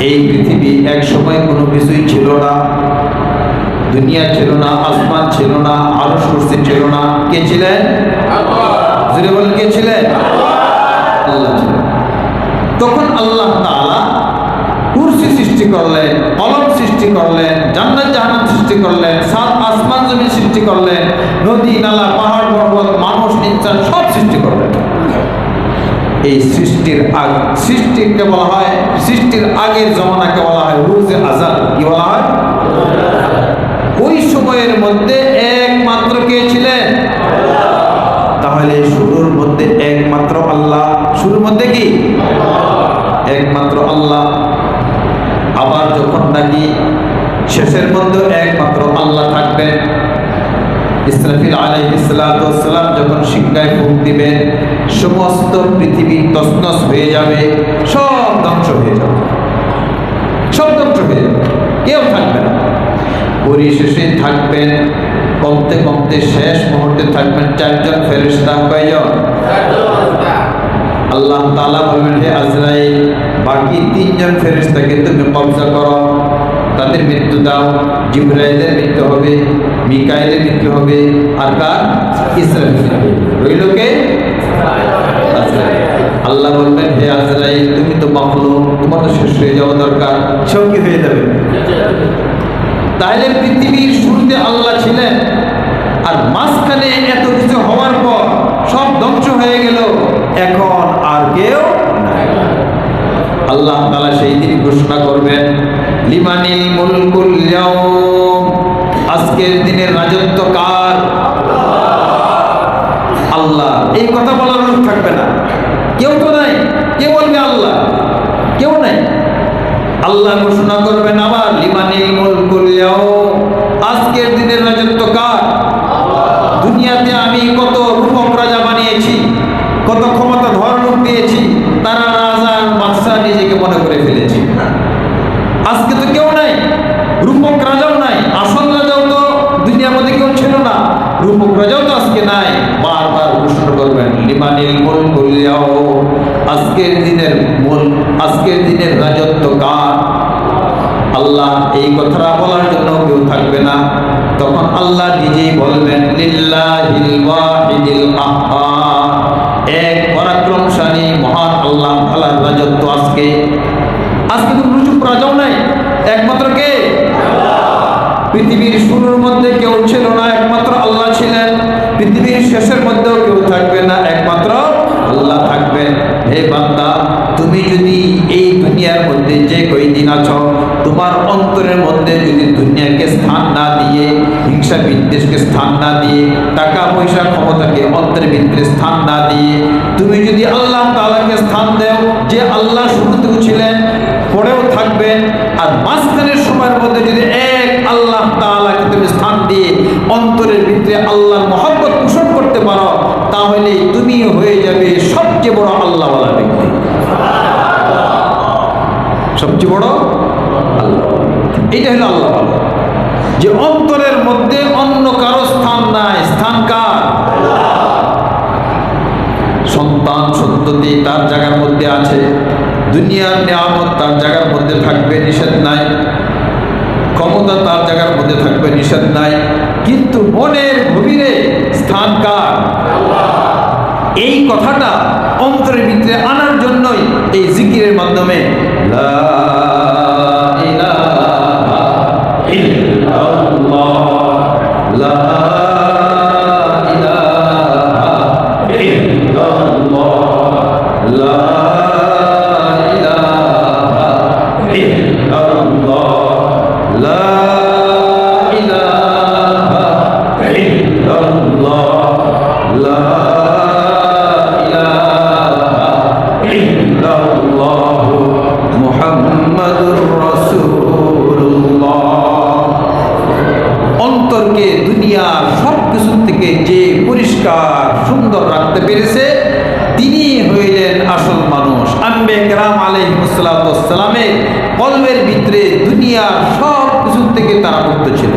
এই পৃথিবী এক সময় কোনো কিছুই ছিল না। দুনিয়া ছিল না আসমান ছিল না আরও কুরসি ছিল না। কে ছিলেন? বলেন কে ছিলেন? আল্লাহ। ছিলেন। তখন আল্লাহ তাআলা কুরসি সৃষ্টি করলেন কলম সৃষ্টি করলেন জান্নাত জাহান্নাম সৃষ্টি করলেন সাত আসমান জমি সৃষ্টি করলেন নদী নালা পাহাড় পর্বত মানুষ ইনসান সব এই সৃষ্টির আগ, সৃষ্টিকে বলা হয়, সৃষ্টির আগের জমানাকে বলা হয় রুজে আজাদ কি বলা হয়? ওই সময়ের মধ্যে একমাত্র কে ছিলেন? তাহলে শুরুর মধ্যে একমাত্র আল্লাহ, শুরুর মধ্যে কি? একমাত্র আল্লাহ। আবার যখন নাকি শেষের মধ্যে একমাত্র আল্লাহ থাকবেন, ইসরাফিল আলাইহিসসালাম যখন শিক্ষায় ফুক দিবেন সমস্ত পৃথিবী তসনস হয়ে যাবে, সব ধ্বংস হয়ে যাবে। সব ধ্বংস হয়ে যাবে। কেউ থাকবে না। পরিশেষে থাকবেন, কমতে কমতে শেষ মুহূর্তে থাকবেন চারজন ফেরেশতা, কয়জন? আল্লাহ তাআলা বলবেন, হে আজরাইল, বাকি তিনজন ফেরেশতাকে তুমি কবজা করো। তাদের মৃত্যু দাও, জিব্রাইলের মৃত্যু হবে, মিকাইলের মৃত্যু হবে, আর কার? ইসরাফিল রইল কে। আল্লাহ বলবেন হে আজরাইল তুমি তো মাখলো তোমার তো শেষ হয়ে যাওয়া দরকার। কি হয়ে যাবে। তাহলে পৃথিবীর শুরুতে আল্লাহ ছিলেন আর মাঝখানে এত কিছু হওয়ার পর সব ধ্বংস হয়ে গেল। এখন আর কেউ আল্লাহ তালা সেই দিন ঘোষণা করবেন লিমানিল মুলকুল আজকের দিনের রাজত্ব কার আল্লাহ এই কথা বলার লোক থাকবে না কেউ তো নাই কে বলবে আল্লাহ কেউ নাই আল্লাহ ঘোষণা করবেন আবার লিমানিল মুলকুল আজকের দিনের রাজত্ব কার? দুনিয়াতে আমি কত রূপক রাজা বানিয়েছি, কত ক্ষমতা ধর রূপ দিয়েছি, তারা রাজার বাদশাহ নিজেকে মনে করে ফেলেছি। আজকে তো কেউ নাই, রূপক রাজাও নাই, আসল রাজাও তো দুনিয়ার মধ্যে কেউ ছিল না। রূপক রাজাও তো আজকে নাই, বারবার ঘোষণা করবেন লিমানিল মুল কলিয়াও আজকের দিনের মূল, আজকের দিনের রাজত্ব কার? আল্লাহ এই কথাটা বলার জন্য কেউ থাকবে না। তখন আল্লাহ নিজেই বলবেন এক পরাক্রমশালী মহান আল্লাহ তাআলার রাজত্ব আজকে। আজকে তো রুজুক রাজাও নাই। একমাত্র কে? পৃথিবীর শুরুর মধ্যে কেউ ছিল না, একমাত্র আল্লাহ ছিলেন। পৃথিবীর শেষের মধ্যেও কেউ থাকবে না একমাত্র আল্লাহ থাকবেন হে বান্দা, তুমি যদি এই দুনিয়ার মধ্যে যে কয়দিন আছো, তোমার অন্তরের মধ্যে যদি দুনিয়াকে স্থান না দিয়ে, হিংসা বিদ্বেষকে স্থান না দিয়ে, টাকা পয়সা ক্ষমতাকে অন্তরের ভিতরে স্থান না দিয়ে, তুমি যদি তাআলাকে স্থান দেও যে আল্লাহ শুরুতেও ছিলেন পরেও থাকবেন আর মাঝখানের সময়ের মধ্যে যদি এক আল্লাহ তাআলাকে তুমি স্থান দিয়ে অন্তরের ভিতরে আল্লাহর মহব্বত পোষণ করতে পারো তাহলে তুমি হয়ে যাবে সবচেয়ে বড় আল্লাহওয়ালা ব্যক্তি সবচেয়ে বড় আল্লাহ। এটা হলো আল্লাহ। যে অন্তরের মধ্যে অন্য কারও স্থান নাই। স্থান কার? সন্তান সন্ততি তার জায়গার মধ্যে আছে। দুনিয়ার নিয়ামত তার জায়গার মধ্যে থাকবে, নিষেধ নাই। ক্ষমতা তার জায়গার মধ্যে থাকবে, নিষেধ নাই। কিন্তু মনের গভীরে স্থান কার? এই কথাটা অন্তরের ভিতরে আনার জন্যই এই জিকিরের মাধ্যমে লা পরিষ্কার, সুন্দর রাখতে পেরেছে। তিনি হইলেন আসল মানুষ। আম্বে কেরাম আলহিমসালামের কলমের ভিতরে দুনিয়ার সব কিছু থেকে তারা মুক্ত ছিল।